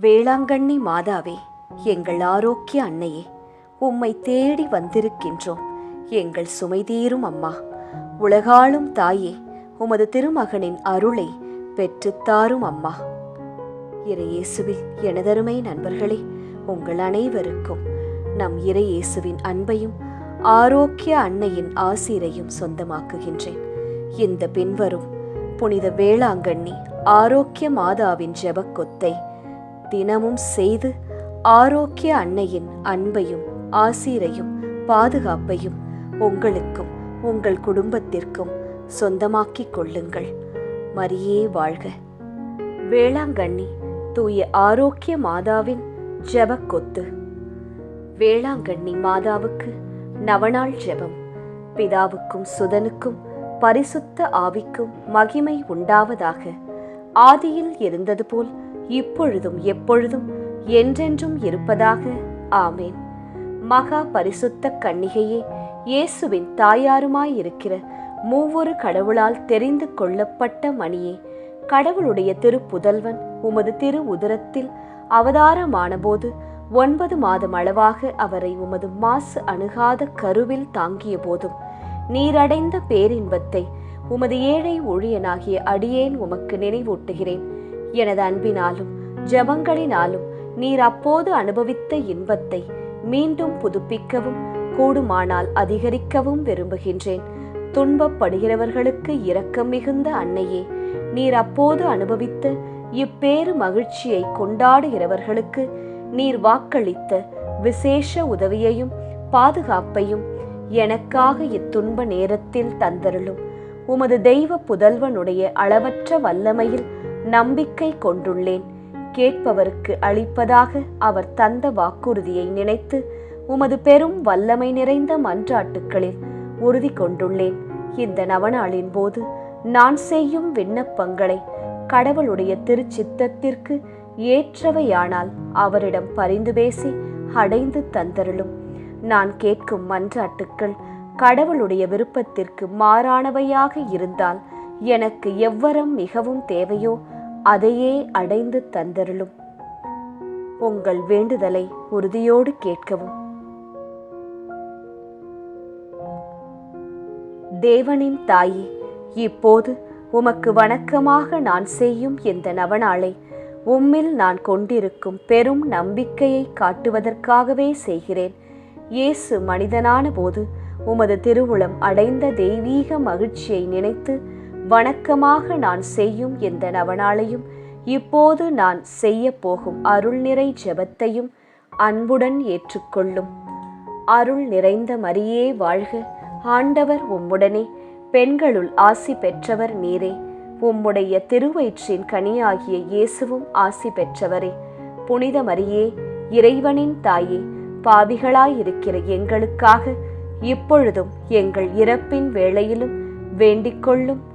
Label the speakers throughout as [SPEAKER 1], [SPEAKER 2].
[SPEAKER 1] வேளாங்கண்ணி மாதாவே எங்கள் ஆரோக்கிய அன்னையே உம்மை தேடி வந்திருக்கின்றோம். எங்கள் சுமை தீரும் அம்மா. உலகாளும் தாயே உமது திருமகனின் அருளை பெற்றுத்தாரும் அம்மா. இறையேசுவில் எனதருமை நண்பர்களே உங்கள் அனைவருக்கும் நம் இறையேசுவின் அன்பையும் ஆரோக்கிய அன்னையின் ஆசிரையும் சொந்தமாக்குகின்றேன். இந்த பின்வரும் புனித வேளாங்கண்ணி ஆரோக்கிய மாதாவின் ஜெபக்கொத்தை தினமும் செய்து ஆரோக்கிய அன்னையின் அன்பையும் ஆசீரையும் பாதுகாப்பையும் உங்களுக்கும் உங்கள் குடும்பத்திற்கும் சொந்தமாக்கிக் கொள்ளுங்கள். மரியே வாழ்க. வேளாங்கண்ணி தூய ஆரோக்கிய மாதாவின் ஜெபக்கொத்து. வேளாங்கண்ணி மாதாவுக்கு நவநாள் ஜெபம். பிதாவுக்கும் சுதனுக்கும் பரிசுத்த ஆவிக்கும் மகிமை உண்டாவதாக. ஆதியில் இருந்தது போல் இப்பொழுதும் எப்பொழுதும் என்றென்றும் இருப்பதாக. ஆமேன். மகா பரிசுத்த கன்னிகையே இயேசுவின் தாயாருமாயிருக்கிற மூவொரு கடவுளால் தெரிந்து கொள்ளப்பட்ட மணியே கடவுளுடைய திருப்புதல்வன் உமது திரு உதரத்தில் அவதாரமானபோது ஒன்பது மாதம் அளவாக அவரை உமது மாசு அணுகாத கருவில் தாங்கிய போதும் நீரடைந்த பேரின்பத்தை உமது ஏழை ஊழியனாகிய அடியேன் உமக்கு நினைவூட்டுகிறேன். எனது அன்பினாலும் ஜபங்களினாலும் நீர் அப்போது அனுபவித்த இன்பத்தை மீண்டும் புதுப்பிக்கவும் கூடுமானால் அதிகரிக்கவும் விரும்புகின்றேன். துன்பப்படுகிறவர்களுக்கு இரக்கம் மிகுந்த அன்னையே நீர் அப்போது அனுபவித்த இப்பேறு மகிழ்ச்சியை கொண்டாடுகிறவர்களுக்கு நீர் வாக்களித்த விசேஷ உதவியையும் பாதுகாப்பையும் எனக்காக இத்துன்ப நேரத்தில் தந்தருளும். உமது தெய்வ புதல்வனுடைய அளவற்ற வல்லமையில் நம்பிக்கை கொண்டுள்ளேன். கேட்பவருக்கு அளிப்பதாக அவர் தந்த வாக்குறுதியை நினைத்து உமது பெரும் வல்லமை நிறைந்த மன்றாட்டுக்களில் உறுதி கொண்டுள்ளேன். இந்த நவநாளின் போது நான் செய்யும் விண்ணப்பங்களை கடவுளுடைய திருச்சித்தத்திற்கு ஏற்றவையானால் அவரிடம் பரிந்து பேசி அடைந்து தந்தருளும். நான் கேட்கும் மன்றாட்டுக்கள் கடவுளுடைய விருப்பத்திற்கு மாறானவையாக இருந்தால் எனக்கு எவ்வரம் மிகவும் தேவையோ அதையே அடைந்து தந்தருளும். உங்கள் வேண்டுதலை உறுதியோடு கேட்கவும். தேவனின் தாயே இப்போது உமக்கு வணக்கமாக நான் செய்யும் இந்த நவநாளை உம்மில் நான் கொண்டிருக்கும் பெரும் நம்பிக்கையை காட்டுவதற்காகவே செய்கிறேன். இயேசு மனிதனான போது உமது திருவுளம் அடைந்த தெய்வீக மகிழ்ச்சியை நினைத்து வணக்கமாக நான் செய்யும் எந்த நவனாளையும் இப்போது நான் செய்ய போகும் அருள் நிறை ஜெபத்தையும் அன்புடன் ஏற்றுக்கொள்ளும். அருள் நிறைந்த மரியே வாழ்க ஆண்டவர் உம்முடனே. பெண்களுள் ஆசி பெற்றவர் நீரே. உம்முடைய திருவயிற்றின் கனியாகிய இயேசுவும் ஆசி பெற்றவரே. புனித மரியே இறைவனின் தாயே பாவிகளாயிருக்கிற எங்களுக்காக இப்பொழுதும் எங்கள் இறப்பின் வேளையிலும் வேண்டிக்கொள்ளும்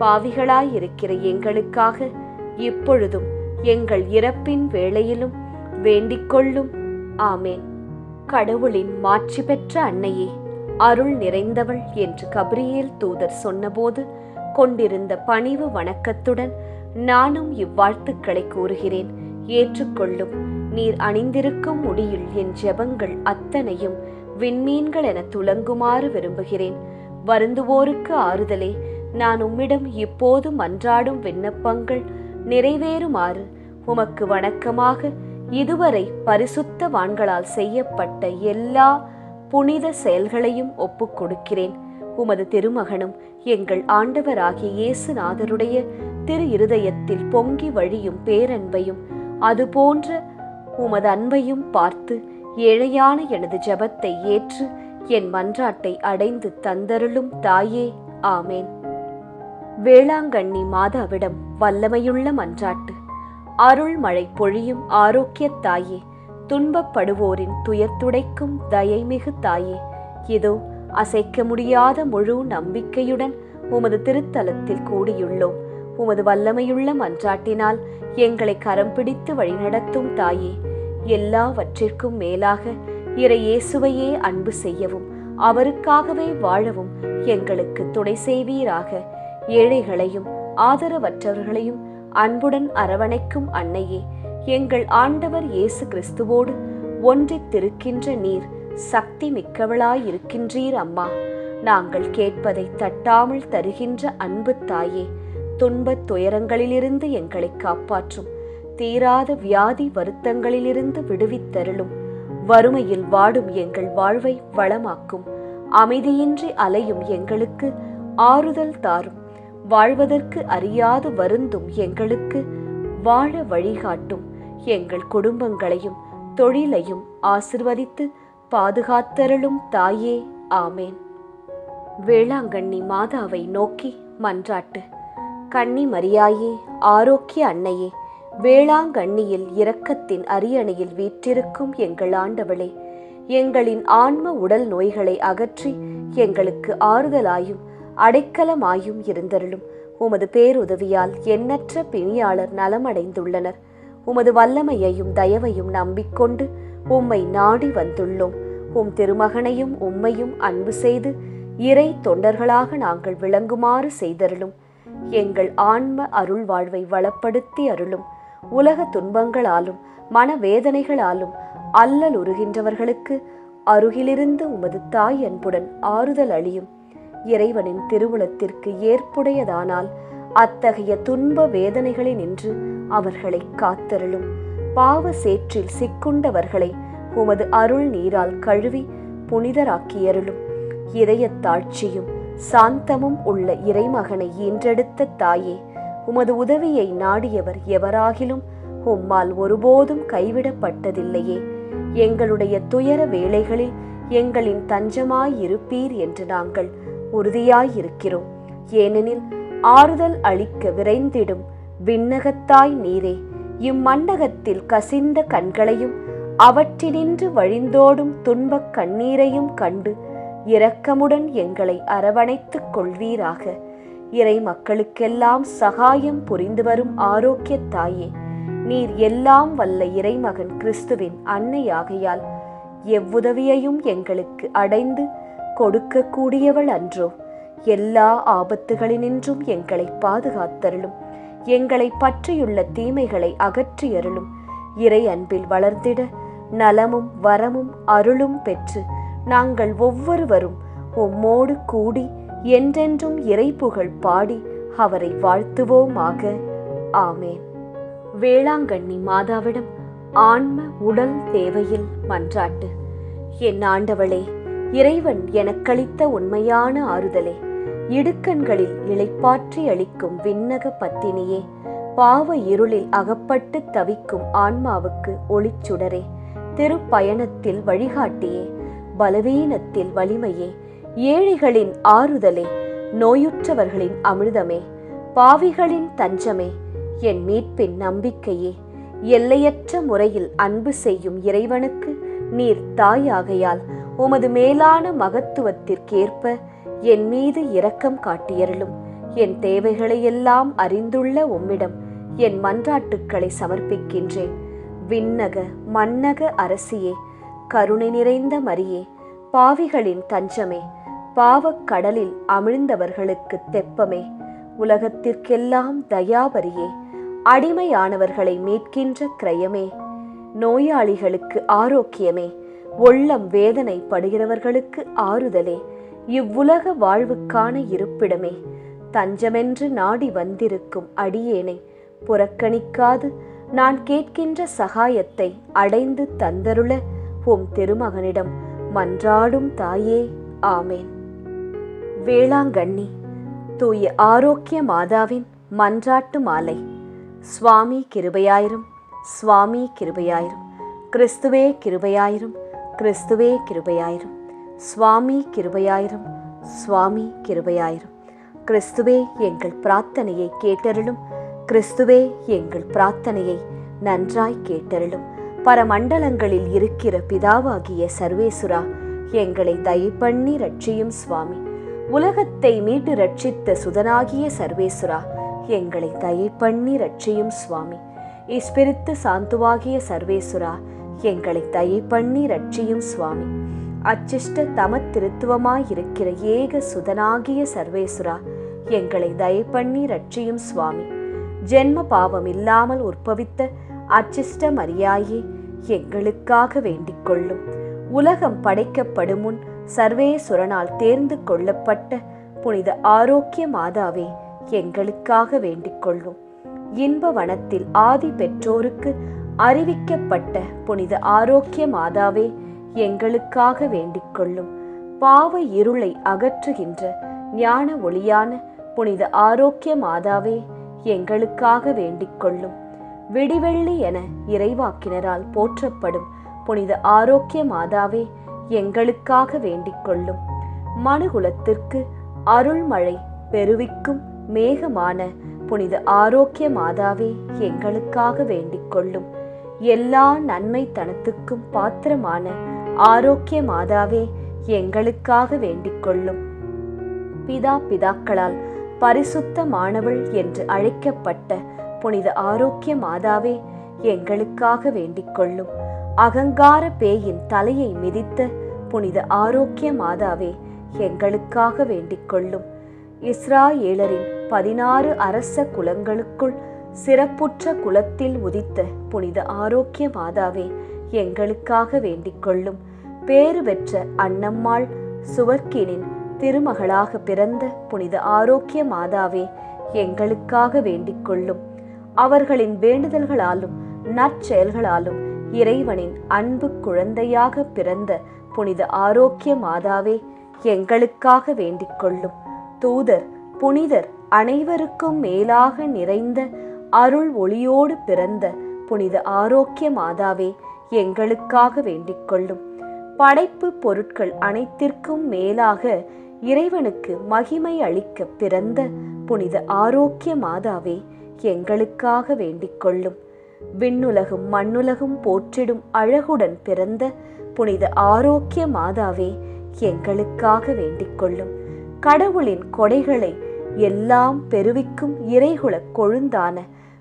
[SPEAKER 1] பாவிகளாயிருக்கிற எங்களுக்காக இப்பொழுதும் எங்கள் இறப்பின் வேளையிலும் வேண்டிக்கொள்ளும். ஆமேன். கடவுளின் மாட்சி பெற்ற அன்னையே அருள் நிறைந்தவள் என்று கபிரியேல் தூதர் சொன்னபோது கொண்டிருந்த பணிவு வணக்கத்துடன் நானும் இவ்வாழ்த்துக்களை கூறுகிறேன். ஏற்றுக்கொள்ளும். நீர் அணிந்திருக்கும் முடியில் என் ஜெபங்கள் அத்தனையும் விண்மீன்கள் என துலங்குமாறு விரும்புகிறேன். வருந்துவோருக்கு ஆறுதலே நான் உம்மிடம் இப்போது மன்றாடும் விண்ணப்பங்கள் நிறைவேறுமாறு உமக்கு வணக்கமாக இதுவரை பரிசுத்த வான்களால் செய்யப்பட்ட எல்லா புனித செயல்களையும் ஒப்புக் கொடுக்கிறேன். உமது திருமகனும் எங்கள் ஆண்டவராகிய இயேசுநாதருடைய திரு இருதயத்தில் பொங்கி வழியும் பேரன்பையும் அதுபோன்ற உமது அன்பையும் பார்த்து ஏழையான எனது ஜெபத்தை ஏற்று என் மன்றாட்டை அடைந்து தந்தருளும் தாயே. ஆமேன். வேளாங்கண்ணி மாதாவிடம் வல்லமையுள்ள மன்றாட்டு. அருள் மழை பொழியும் ஆரோக்கியத் தாயே துன்பப்படுவோரின் துயர் துடைக்கும் தயைமிகு தாயே. இதோ அசைக்க முடியாத முழு நம்பிக்கையுடன் உமது திருத்தலத்தில் கூடியுள்ளோம். உமது வல்லமையுள்ள மன்றாட்டினால் எங்களை கரம் பிடித்து வழிநடத்தும் தாயே. எல்லாவற்றிற்கும் மேலாக இறை இயேசுவையே அன்பு செய்யவும் அவருக்காகவே வாழவும் எங்களுக்கு துணை செய்வீராக. ஏழைகளையும் ஆதரவற்றவர்களையும் அன்புடன் அரவணைக்கும் அன்னையே எங்கள் ஆண்டவர் இயேசு கிறிஸ்துவோடு ஒன்றித்திருக்கின்ற நீர் சக்தி மிக்கவளாயிருக்கின்றீர் அம்மா. நாங்கள் கேட்பதை தட்டாமல் தருகின்ற அன்பு தாயே துன்பத் துயரங்களிலிருந்து எங்களை காப்பாற்றும் தீராத வியாதி வருத்தங்களிலிருந்து விடுவித்தருளும். வறுமையில் வாடும் எங்கள் வாழ்வை வளமாக்கும் அமைதியின்றி அலையும் எங்களுக்கு ஆறுதல் தாரும். வாழ்வதற்கு அறியாது வருந்தும் எங்களுக்கு வாழ வழிகாட்டும் எங்கள் குடும்பங்களையும் தொழிலையும் ஆசிர்வதித்து பாதுகாத்தருளும் தாயே ஆமேன். வேளாங்கண்ணி மாதாவை நோக்கி மன்றாட்டு. கண்ணி மரியாயே ஆரோக்கிய அன்னையே வேளாங்கண்ணியில் இரக்கத்தின் அரியணையில் வீற்றிருக்கும் எங்கள் ஆண்டவளே எங்களின் ஆன்ம உடல் நோய்களை அகற்றி எங்களுக்கு ஆறுதலாயும் அடைக்கலமாயும் இருந்தருளும். உமது பேருதவியால் எண்ணற்ற பிணியாளர் நலமடைந்துள்ளனர். உமது வல்லமையையும் தயவையும் நம்பிக்கொண்டு உம்மை நாடி வந்துள்ளோம். உம் திருமகனையும் உம்மையும் அன்பு செய்து இறை தொண்டர்களாக நாங்கள் விளங்குமாறு செய்தருளும். எங்கள் ஆன்ம அருள் வாழ்வை வளப்படுத்தி அருளும். உலக துன்பங்களாலும் மனவேதனைகளாலும் அல்லல் உருகின்றவர்களுக்கு அருகிலிருந்து உமது தாய் அன்புடன் ஆறுதல் அழியும் இறைவனின் திருவுளத்திற்கு ஏற்புடையதானால் அத்தகைய துன்ப வேதனைகளினின்று அவர்களை காத்தருளும். பாவ சேற்றில் சிக்குண்டவர்களை உமது அருள் நீரால் கழுவி புனிதராக்கியருளும். இதயத்தாட்சியும் சாந்தமும் உள்ள இறைமகனை ஈன்றெடுத்த தாயே உமது உதவியை நாடியவர் எவராகிலும் உம்மால் ஒருபோதும் கைவிடப்பட்டதில்லையே. எங்களுடைய துயர வேளைகளில் எங்களின் தஞ்சமாயிருப்பீர் என்று நாங்கள் உறுதியாயிருக்கிறோம். ஏனெனில் ஆறுதல் அளிக்க விரைந்திடும் விண்ணகத்தாய் நீரே. இம்மண்டகத்தில் கசிந்த கண்களையும் அவற்றினின்று வழிந்தோடும் துன்பக் கண்ணீரையும் கண்டு இரக்கமுடன் எங்களை அரவணைத்துக் கொள்வீராக. இறை மக்களுக்கெல்லாம் சகாயம் புரிந்து வரும் ஆரோக்கிய தாயே. நீர் எல்லாம் வல்ல இறைமகன் கிறிஸ்துவின் அன்னையாகையால் எவ்வுதவியையும் எங்களுக்கு அடைந்து கொடுக்கக்கூடியவள் அன்றோ. எல்லா ஆபத்துகளினின்றும் எங்களை பாதுகாத்தருளும். எங்களை பற்றியுள்ள தீமைகளை அகற்றியருளும். இறை அன்பில் வளர்ந்திட நலமும் வரமும் அருளும் பெற்று நாங்கள் ஒவ்வொருவரும் உம்மோடு கூடி என்றென்றும் இறைப்புகழ் பாடி அவரை வாழ்த்துவோமாக. ஆமேன். வேளாங்கண்ணி மாதாவிடம் ஆன்ம உடல் தேவையில் மன்றாட்டு. என் ஆண்டவளே இறைவன் எனக்களித்த உண்மையான ஆறுதலே. இடுக்கண்களில் இளைப்பாற்றி அளிக்கும் விண்ணக பத்தினியே. பாவ இருளில் அகப்பட்டு தவிக்கும் ஆன்மாவுக்கு ஒளிச்சுடரே திருப்பயணத்தில் வழிகாட்டியே. பலவீனத்தில் வலிமையே. ஏழைகளின் ஆறுதலே. நோயுற்றவர்களின் அமிர்தமே. பாவிகளின் தஞ்சமே. என் மீட்பின் நம்பிக்கையே. எல்லையற்ற முறையில் அன்பு செய்யும் இறைவனுக்கு நீர் தாயாகையால் உமது மேலான மகத்துவத்திற்கேற்ப என் மீது இரக்கம் காட்டியருளும். என் தேவைகளை எல்லாம் அறிந்துள்ள உம்மிடம் என் மன்றாட்டுக்களை சமர்ப்பிக்கின்றேன். விண்ணக மன்னக அரசியே கருணை நிறைந்த மரியே பாவிகளின் தஞ்சமே பாவக்கடலில் அமிழ்ந்தவர்களுக்கு தெப்பமே உலகத்திற்கெல்லாம் தயாபரியே அடிமையானவர்களை மீட்கின்ற கிரயமே நோயாளிகளுக்கு ஆரோக்கியமே உள்ளம் வேதனைப்படுகிறவர்களுக்கு ஆறுதலே. இவ்வுலக வாழ்வுக்கான இருப்பிடமே. தஞ்சமென்று நாடி வந்திருக்கும் அடியேனை புறக்கணிக்காது நான் கேட்கின்ற சகாயத்தை அடைந்து தந்தருள உம் திருமகனிடம் மன்றாடும் தாயே ஆமேன். வேளாங்கண்ணி தூய ஆரோக்கிய மாதாவின் மன்றாட்டு மாலை. சுவாமி கிருபையாயிரும் சுவாமி கிருபையாயிரும் கிறிஸ்துவே கிருபையாயிரும் கிறிஸ்துவே கிருபையாயிரும். சுவாமி கிருபையாயிரும். சுவாமி கிருபையாயிரும். கிறிஸ்துவே எங்கள் பிரார்த்தனையை கேட்டருளும். கிறிஸ்துவே எங்கள் பிரார்த்தனையை நன்றாய் கேட்டருளும். பரமண்டலங்களில் இருக்கிற பிதாவாகிய சர்வேசுரா எங்களை தயப்பண்ணி ரட்சியும் சுவாமி. உலகத்தை மீட்டு ரட்சித்த சுதனாகிய சர்வேசுரா எங்களை தயப்பண்ணி ரட்சியும் சுவாமி. இஸ்பிரித்து சாந்துவாகிய சர்வேசுரா எங்களை தயை பண்ணி ரட்சியும் சுவாமி. அச்சிஷ்ட தமத்திருத்துவமாயிருக்கிற ஏக சுதனாகிய சர்வேசுரா எங்களை தயை பண்ணி ரட்சியும் சுவாமி. ஜென்ம பாவம் இல்லாமல் உற்பவித்த அச்சிஷ்ட மரியாயே எங்களுக்காக வேண்டிக் கொள்ளும். உலகம் படைக்கப்படும் முன் சர்வேசுரனால் தேர்ந்து கொள்ளப்பட்ட புனித ஆரோக்கிய மாதாவே எங்களுக்காக வேண்டிக் கொள்ளும். இன்ப வனத்தில் ஆதி பெற்றோருக்கு அறிவிக்கப்பட்ட புனித ஆரோக்கிய மாதாவே எங்களுக்காக வேண்டிக் கொள்ளும் பாவ இருளை அகற்றுகின்ற ஞான ஒளியான புனித ஆரோக்கிய மாதாவே எங்களுக்காக வேண்டிக் கொள்ளும் விடிவெள்ளி என இறைவாக்கினரால் போற்றப்படும் புனித ஆரோக்கிய மாதாவே எங்களுக்காக வேண்டிக் கொள்ளும் மனுகுலத்திற்கு அருள்மழை பெருவிக்கும் மேகமான புனித ஆரோக்கிய மாதாவே எங்களுக்காக வேண்டிக் கொள்ளும் எல்லா நன்மை தனத்துக்கும் பாத்திரமான ஆரோக்கிய மாதாவே எங்களுக்காக வேண்டிக் கொள்ளும் பிதா பிதாக்களால் பரிசுத்தமானவள் என்று அழைக்கப்பட்ட புனித ஆரோக்கிய மாதாவே எங்களுக்காக வேண்டிக் கொள்ளும் அகங்கார பேயின் தலையை மிதித்த புனித ஆரோக்கிய மாதாவே எங்களுக்காக வேண்டிக் கொள்ளும் இஸ்ராயேலரின் பதினாறு அரச குலங்களுக்குள் சிறப்புற்ற குலத்தில் உதித்த புனித ஆரோக்கிய மாதாவே எங்களுக்காக வேண்டிக் கொள்ளும் பேறு பெற்ற அன்னம்மாள் சுவர்க்கினின் திருமகளாக பிறந்த புனித ஆரோக்கிய மாதாவே எங்களுக்காக வேண்டிக் கொள்ளும் அவர்களின் வேண்டுதல்களாலும் நற்செயல்களாலும் இறைவனின் அன்பு குழந்தையாக பிறந்த புனித ஆரோக்கிய மாதாவே எங்களுக்காக வேண்டிக் கொள்ளும் தூதர் புனிதர் அனைவருக்கும் மேலாக நிறைந்த அருள் ஒளியோடு பிறந்த புனித ஆரோக்கிய மாதாவே எங்களுக்காக வேண்டிக் கொள்ளும் படைப்பு பொருட்கள் அனைத்திற்கும் மேலாக இறைவனுக்கு மகிமை அளிக்க பிறந்த புனித ஆரோக்கிய மாதாவே எங்களுக்காக வேண்டிக் கொள்ளும் விண்ணுலகும் மண்ணுலகும் போற்றிடும் அழகுடன் பிறந்த புனித ஆரோக்கிய மாதாவே எங்களுக்காக வேண்டிக் கொள்ளும் கடவுளின் கொடைகளை எல்லாம் பெருவிக்கும் இறைகுல கொழுந்தான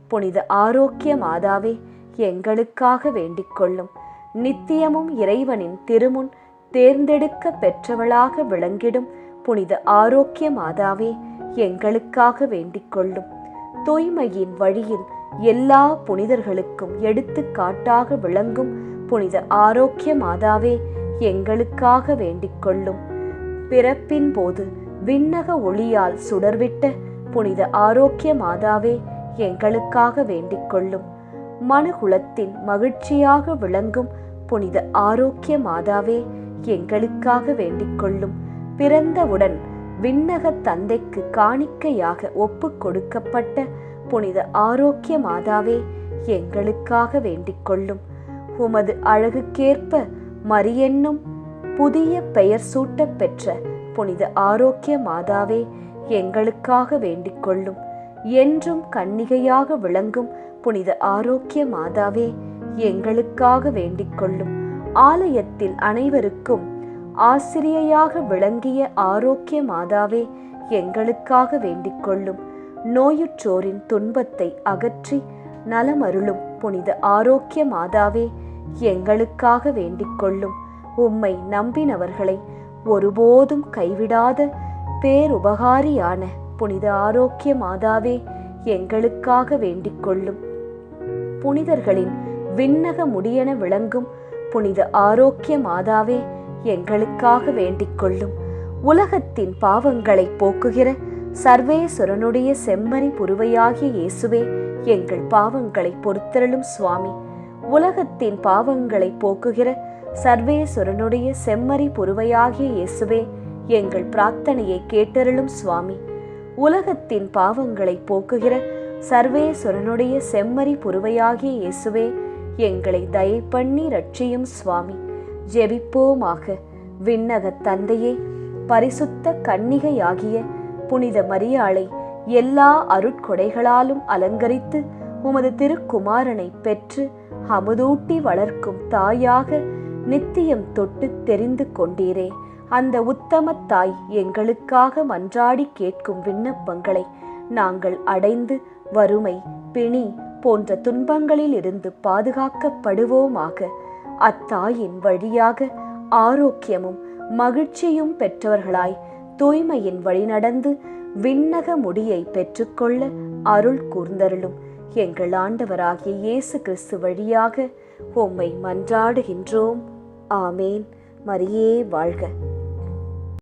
[SPEAKER 1] புனித ஆரோக்கிய மாதாவே எங்களுக்காக வேண்டிக் கொள்ளும் நித்தியமும் இறைவனின் திருமுன் தேர்ந்தெடுக்க பெற்றவளாக விளங்கிடும் புனித ஆரோக்கிய மாதாவே எங்களுக்காக வேண்டிக் கொள்ளும் தூய்மையின் வழியில் எல்லா புனிதர்களுக்கும் எடுத்துக்காட்டாக விளங்கும் புனித ஆரோக்கிய மாதாவே எங்களுக்காக வேண்டிக் கொள்ளும் பிறப்பின் போது விண்ணக ஒளியால் சுடர்விட்ட புனித ஆரோக்கிய மாதாவே எங்களுக்காக வேண்டிக் கொள்ளும் மனுகுலத்தின் மகிழ்ச்சியாக விளங்கும் புனித ஆரோக்கிய மாதாவே எங்களுக்காக வேண்டிக் கொள்ளும் பிறந்தவுடன் விண்ணக தந்தைக்கு காணிக்கையாக ஒப்பு கொடுக்கப்பட்ட புனித ஆரோக்கிய மாதாவே எங்களுக்காக வேண்டிக் கொள்ளும் உமது அழகுக்கேற்ப மரியென்னும் புதிய பெயர் சூட்டப் பெற்ற புனித ஆரோக்கிய மாதாவே எங்களுக்காக வேண்டிக் கொள்ளும் என்றும் கன்னிகையாக விளங்கும் புனித ஆரோக்கிய மாதாவே எங்களுக்காக வேண்டிக் கொள்ளும். ஆலயத்தில் அனைவருக்கும் ஆசிரியையாக விளங்கிய ஆரோக்கிய மாதாவே எங்களுக்காக வேண்டிக் கொள்ளும். நோயுற்றோரின் துன்பத்தை அகற்றி நலமருளும் புனித ஆரோக்கிய மாதாவே எங்களுக்காக வேண்டிக் கொள்ளும். உம்மை நம்பினவர்களை ஒருபோதும் கைவிடாத பேருபகாரியான புனித ஆரோக்கிய மாதாவே எங்களுக்காக வேண்டிக் கொள்ளும் புனிதர்களின் விண்ணக முடியென விளங்கும் புனித ஆரோக்கிய மாதாவே எங்களுக்காக வேண்டிக் கொள்ளும் உலகத்தின் பாவங்களை போக்குகிற சர்வேஸ்வரனுடைய செம்மறி புருவையாகிய இயேசுவே எங்கள் பாவங்களை பொறுத்தருளும் சுவாமி. உலகத்தின் பாவங்களை போக்குகிற சர்வேஸ்வரனுடைய செம்மறி புருவையாகிய இயேசுவே எங்கள் பிரார்த்தனையை கேட்டருளும் சுவாமி. உலகத்தின் பாவங்களை போக்குகிற சர்வேஸ்வரனுடைய செம்மறி புருவையாகிய இயேசுவே எங்களை தயை பண்ணி ரட்சியும் சுவாமி. ஜெபிப்போமாக. விண்ணக தந்தையே பரிசுத்த கன்னிகையாகிய புனித மரியாளை எல்லா அருட்கொடைகளாலும் அலங்கரித்து உமது திருக்குமாரனை பெற்று அமுதூட்டி வளர்க்கும் தாயாக நித்தியம் தொட்டு தெரிந்து கொண்டீரே. அந்த உத்தமத்தாய் தாய் எங்களுக்காக மன்றாடி கேட்கும் விண்ணப்பங்களை நாங்கள் அடைந்து வறுமை பிணி போன்ற துன்பங்களில் இருந்து பாதுகாக்கப்படுவோமாக. அத்தாயின் வழியாக ஆரோக்கியமும் மகிழ்ச்சியும் பெற்றவர்களாய் தூய்மையின் வழிநடந்து விண்ணக முடியை பெற்றுக்கொள்ள அருள் கூர்ந்தருளும் எங்கள் ஆண்டவராகிய இயேசு கிறிஸ்து வழியாக உம்மை மன்றாடுகின்றோம். ஆமேன். மரியே வாழ்க.